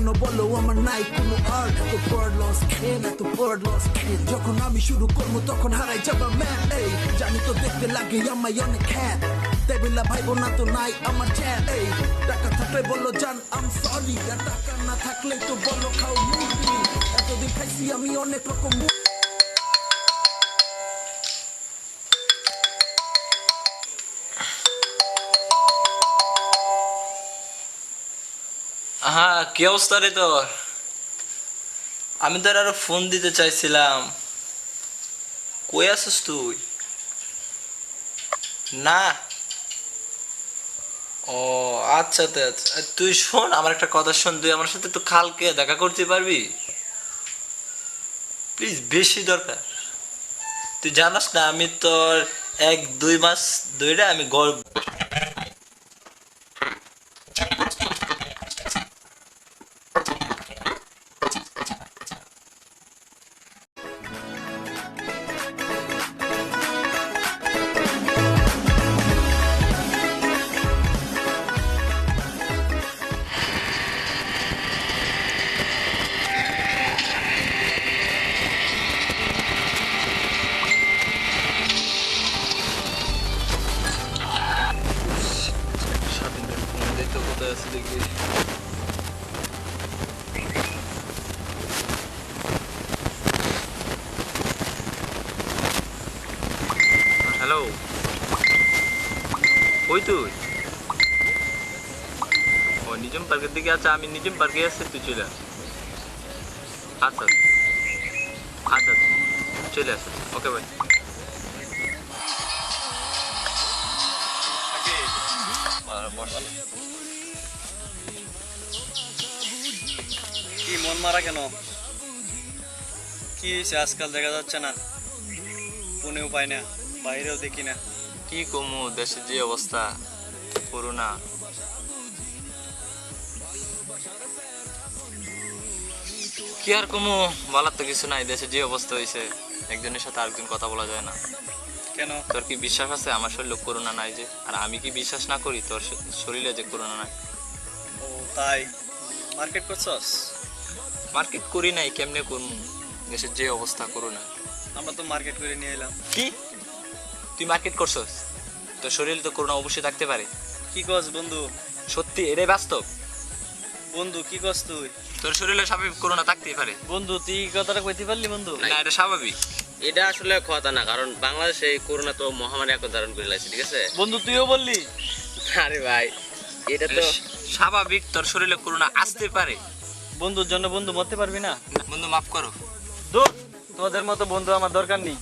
কেন বলো, আমার নাই কোনো আর্ট এত পার্ট লস খেল এত পার্ট লস খেল যখন আমি শুরু করব, তখন হারাই যাবা ম্যান এই। জানি তো দেখতে লাগে, আমায় অনেক খ্যাত। দেবিলা ভাই ভাইবো তো নাই আমার চ্যাট এই। টাকা থাকলে বলো, জান আম সরি টাকা না থাকলে তো বলো, খাও মুরগি। এতদিন খাইছি আমি অনেক রকম কি অবস্থা রে তোর? আমি তোর আরও ফোন দিতে চাইছিলাম। কই আছিস তুই? না। ও আচ্ছা তে আচ্ছা। তুই শোন, আমার একটা কথা শোন, তুই আমার সাথে তো কালকে দেখা করতে পারবি? প্লিজ বেশি দরকার। তুই জানাস না, আমি তোর এক, দুই মাস ধরে আমি গল্প দেখতে কোথায় আছে দেখি হ্যালো ওই তুই? ও, নিজম পার্কের দিকে আচ্ছা আমি নিজম পার্কে আছি, তুই চলে আস। আচ্ছা। আচ্ছা চলে আস। ওকে ভাই কি মন মারা কেন? কি হয়েছে? আজকাল দেখা যাচ্ছে না। ফোনেও পাই না বাইরেও দেখি না। কি কমু দেশের যে অবস্থা করোনা কি আর কমু বলার তো কিছু নাই। দেশে যে অবস্থা হয়েছে একজনের সাথে আরেকজন কথা বলা যায় না। কেন? তোর কি বিশ্বাস আছে? আমার শরীরে করোনা নাই যে। আর আমি কি বিশ্বাস না করি? তোর শরীরে যে করোনা নাই। ও তাই? মার্কেট করছস? মার্কেট করি নাই কেমনে করমু? দেশের যে অবস্থা করোনা আমরা তো মার্কেট করে নিয়ে এলাম। কি? তুই মার্কেট করছস? তোর শরীরে তো করোনা অবশ্যই থাকতে পারে। কি কস বন্ধু? সত্যি এটাই বাস্তব। বন্ধু কি কস তুই? তোর শরীরে স্বাভাবিক করোনা থাকতেই পারে। বন্ধু তুই এই কথাটা কইতে পারলি বন্ধু? না এটা স্বাভাবিক। এটা আসলে কথা না কারণ বাংলাদেশে এই করোনা তো মহামারী এখন ধারণ করে লাগছে ঠিক আছে? বন্ধু তুইও বললি। আরে ভাই এটা তো স্বাভাবিক তোর শরীরে করোনা আসতে পারে। বন্ধুর জন্য বন্ধু মরতে পারবি না বন্ধু মাফ করো দূর তোদের মতো বন্ধু আমার দরকার নেই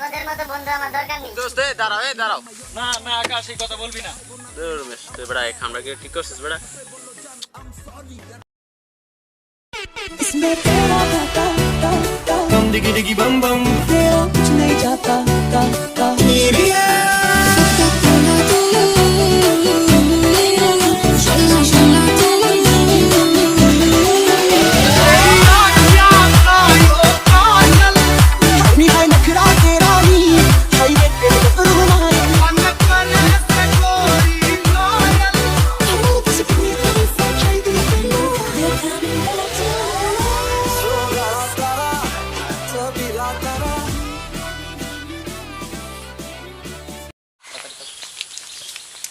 তোদের মতো বন্ধু আমার দরকার নেই দোস্ত এই দাঁড়াও এই দাঁড়াও না না আকাশ এই কথা বলবি না দূর রমেশ তুই বেড়া এই খামড়া কি ঠিক করছিস বেড়া इसमें तेरा गाता गा गा बम डिगी डिगी बम बम तेरा कुछ नहीं जाता गा गा अपनी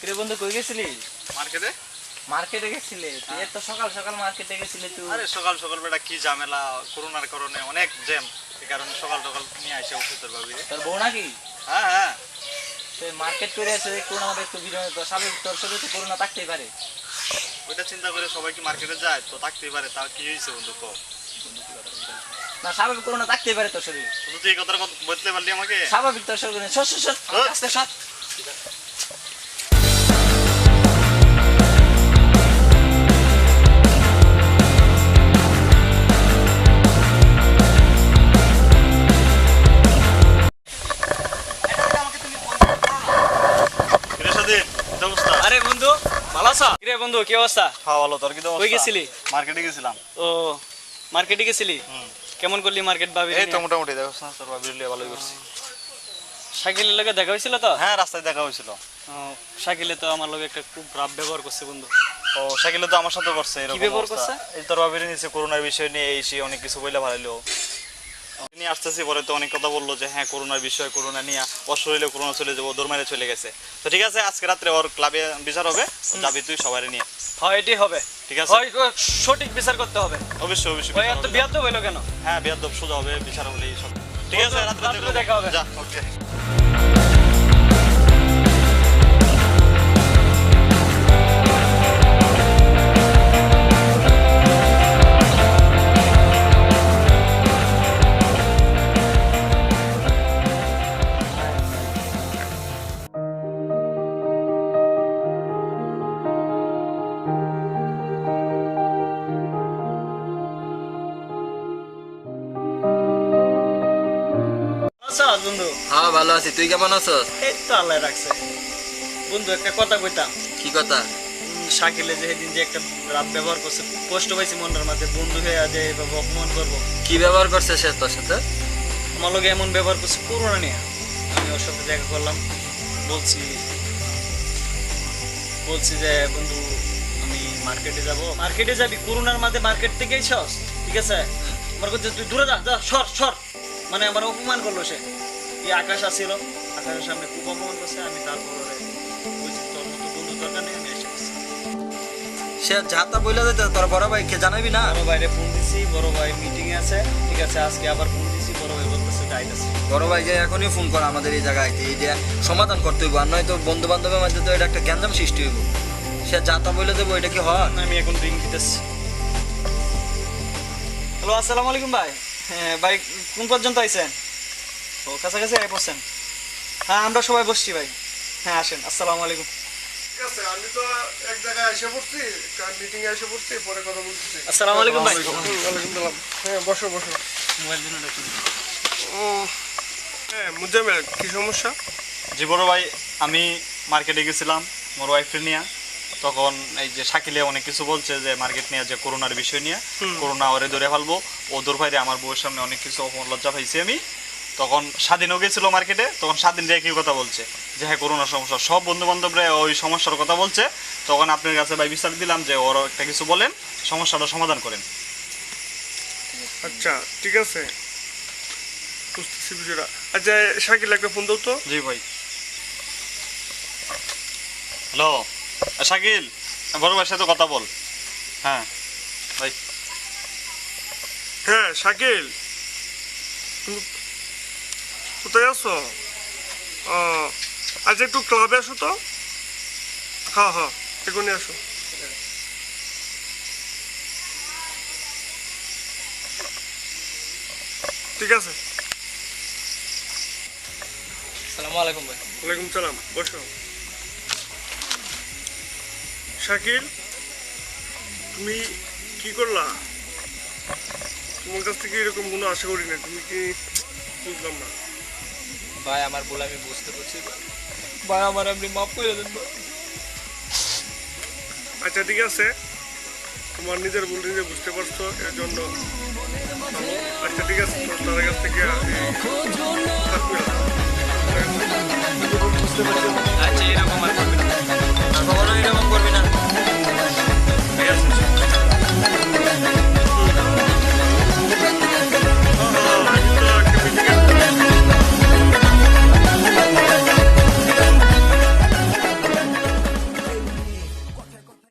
রে বন্ধু কই গেছিলি? মার্কেটে? মার্কেটে গেছিলে? তুই এত সকাল সকাল মার্কেটে গেছিলে তুই। আরে সকাল সকাল বেটা কি ঝামেলা করোনার কারণে অনেক জ্যাম। এই কারণে সকাল সকাল নিয়ে ওষুধের ভাবি। তোর বউ নাকি? হ্যাঁ হ্যাঁ। তুই মার্কেট করে এসে করোনা একটু বিরোধ তোর শরীরে তো করোনা থাকতেই পারে। ওইটা চিন্তা করে সবাই কি মার্কেটে যায়? তো থাকতেই পারে তা কি হয়েছে বন্ধু কো না স্বাভাবিক করোনা থাকতেই পারে তোর শরীরে। তুই এই কথাটা বলতে পারলি আমাকে? স্বাভাবিক তোর শরীরে। সর সর আছো কিরে বন্ধু কি অবস্থা? হ্যাঁ ভালো তোর কি অবস্থা? কই গেছিলি? মার্কেটে গেছিলাম। ও মার্কেটে গেছিলি? কেমন করলি মার্কেট ভাবি এই তো মোটামুটি দেখছ না তোর ভাবি লিয়ে ভালোই করছি। শাকিলের লগে দেখা হয়েছিল তো? হ্যাঁ রাস্তায় দেখা হয়েছিল। ও, শাকিলে তো আমার লগে একটা খুব রাব ব্যবহার করছে বন্ধু। ও শাকিল তো আমার সাথে করছে এরকম ব্যবহার অবস্থা। এই তোর বাবির নিচে করোনার বিষয় নিয়ে এই অনেক কিছু বইলে ভালো নিয়ে আসতেছি পরে তো অনেক কথা বলল যে হ্যাঁ করোনার বিষয় করোনা নিয়ে অশরীরে করোনা চলে যাব দৌড় মেরে চলে গেছে। তো ঠিক আছে আজকে রাত্রে ওর ক্লাবে বিচার হবে যাবি তুই সবাই নিয়ে। হয় এটি হবে। ঠিক আছে? হয় সঠিক বিচার করতে হবে। অবশ্যই অবশ্যই ভাই তো এত। বিয়াদ হইল কেন? হ্যাঁ বিয়াদব সোজা হবে বিচার হলেই সব ঠিক আছে রাত্রে রাত্রে দেখা হবে। যা ওকে বন্ধু। হ্যাঁ ভালো আছি। তুই কেমন আছস? এই তো আল্লাহ রাখছে। বন্ধু একটা কথা কইতাম। কি কথা? শাকিলে যে সেদিন যে একটা রাত ব্যবহার করছে খুব কষ্ট পাইছি মনের মাঝে বন্ধু হয়ে যে এভাবে অপমান করব। কি ব্যবহার করছে সে তোর সাথে? আমার লগে এমন ব্যবহার করছে করোনা নিয়ে। আমি ওর সাথে দেখা করলাম। বলছি বলছি যে বন্ধু আমি মার্কেটে যাব। মার্কেটে যাবি? করোনার মাঝে মার্কেট থেকেই সস ঠিক আছে? আমার কাছে তুই দূরে যা যা সর সর। মানে আমার অপমান করল সে। এই আকাশ আসছিল আকাশের সামনে খুব অপমান করছে আমি তারপর ওরে তোর মতো বন্ধু দরকার নেই আমি এসে সে যাতা বইলা দিতে তোর বড় ভাই কে জানাবি না? বড় ভাইরে ফোন দিছি বড় ভাই মিটিং এ আছে ঠিক আছে আজকে আবার ফোন দিছি বড় ভাই বলতেছে যাইতেছে। বড় ভাইকে এখনই ফোন কর আমাদের এই জায়গায় আইতে এটা সমাধান করতে হইব আর নয়তো বন্ধু বান্ধবের মধ্যে তো এটা একটা গ্যাঞ্জাম সৃষ্টি হইব। সে যাতা বইলে দেবো এটা কি হয়? আমি এখন রিং দিতেছি। হ্যালো আসসালামু আলাইকুম ভাই। হ্যাঁ ভাই কোন পর্যন্ত আইছেন? ও কাছাকাছি আই বসছেন হ্যাঁ আমরা সবাই বসছি ভাই। হ্যাঁ আসেন আসসালামু আলাইকুম। ঠিক আছে আমি তো এক জায়গায় এসে পড়ছি মিটিং এ এসে পড়ছি পরে কথা বলতেছি। আসসালামু আলাইকুম ভাই। ওয়ালাইকুম সালাম হ্যাঁ বসো বসো। মোবাইল দিন হ্যাঁ মুজাম্মেল কি সমস্যা? জি বড় ভাই আমি মার্কেটে গেছিলাম মোর ওয়াইফের নিয়ে। তখন এই যে শাকিলে অনেক কিছু বলছে যে মার্কেট নিয়ে যে করোনার বিষয় নিয়ে করোনা ওরে ধরে ফেলব। ও দূর ভাইরে আমার বউয়ের সামনে অনেক কিছু অপমান লজ্জা পাইছি আমি। তখন স্বাধীনও গেছিল মার্কেটে তখন স্বাধীন রে একই কথা বলছে। যে হ্যাঁ করোনার সমস্যা। সব বন্ধু বান্ধবরা ওই সমস্যার কথা বলছে। তখন আপনার কাছে ভাই বিচার দিলাম যে ওর একটা কিছু বলেন সমস্যাটা সমাধান করেন। আচ্ছা ঠিক আছে। বুঝতেছি বিষয়টা। আচ্ছা শাকিল একটা ফোন দাও তো। জি ভাই। হ্যালো। শাকিল বড় ভাইয়ের সাথে কথা বল। হ্যাঁ ভাই। হ্যাঁ শাকিল। কোথায় আছো? ও আচ্ছা একটু ক্লাবে আসো তো? হ্যাঁ হ্যাঁ এখনই আসো। ঠিক আছে। আসসালামু আলাইকুম ভাই। ওয়ালাইকুম সালাম বসো। শাকিল তুমি কি করলা? তোমার কাছ থেকে এরকম কোনো আশা করি না তুমি কি বুঝলাম না। ভাই আমার বলে আমি বুঝতে পারছি ভাই আমার আপনি মাফ করে দেন ভাই। আচ্ছা ঠিক আছে তোমার নিজের ভুল নিজে বুঝতে পারছ এর জন্য আচ্ছা ঠিক আছে তোমার তার কাছ থেকে আমি থাকব না। আচ্ছা এরকম আর।